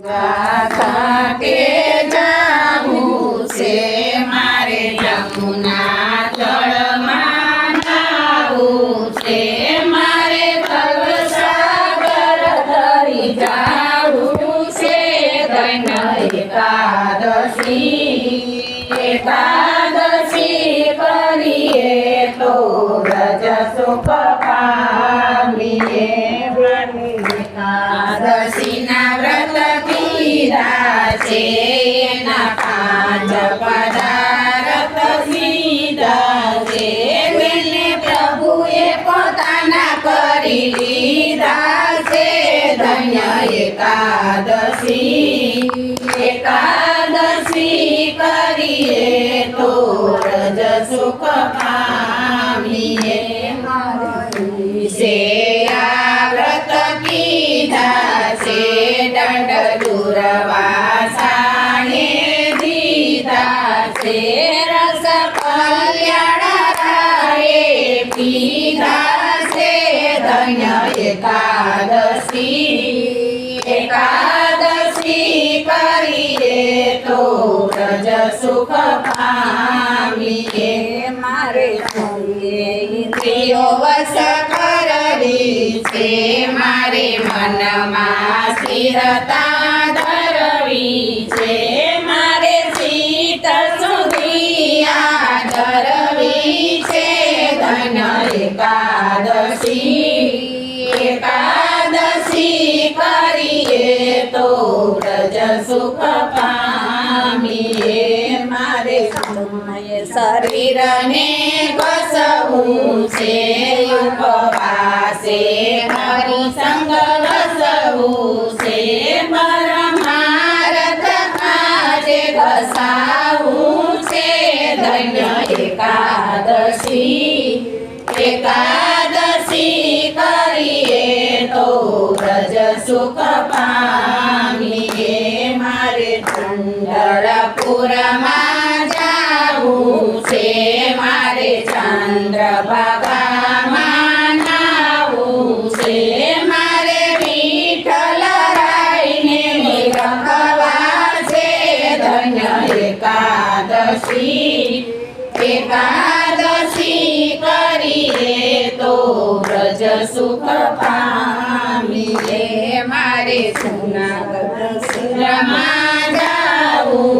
ઘાટે જાવું છે મારે જમુના જળમાં નાવું છે મારે જાવું ધન્ય એકાદશી એકાદશી કરીએ તો રજ સુખ પામીએ. એકાદશીના લીધા છે ધન્ય એકાદશી એકાદશી કરીએ તો રજ સુખ પામીએ છે આ વ્રત કીધા ધન્ય એકાદશી એકાદશી કરીએ તો રજ સુખ પામીએ મારે ઇન્દ્રિયો વસ કરવી છે મારે મનમાં સ્થિરતા ધરવી છે મારે શીત સુધી આ ધરવી છે ધન એકાદશી એકાદશી સુખ પામીએ મારે સમય શરીરને બસવું છે, ઉપવાસે હરિસંગ વસવું છે પરમારથ કાજે ઘસાવું છે, ધન્ય એકાદશી એકાદશી કરીએ તો રજ સુખ ચંદ્રપુરમાં જાવું છે મારે ચંદ્રભાગામાં નાવું છે. મારે વિઠ્ઠલ રાયને નિરખવા છે. ધન્ય એકાદશી એકાદશી કરીએ તો વ્રજ સુખ પામીએ. મારે જૂનાગઢ સુરમાં જાવું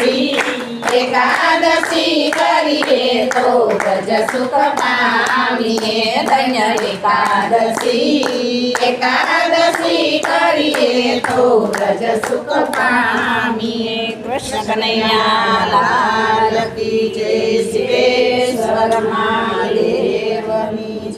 એકાદશી એકાદશી કરીએ તો ગજ સુખ પામીએ ધન્ય એકાદશી એકાદશી કરીએ તો ગજ સુખ પામીએ કૃષ્ણ કનૈયા લાલ જય શિવેશ્વર મા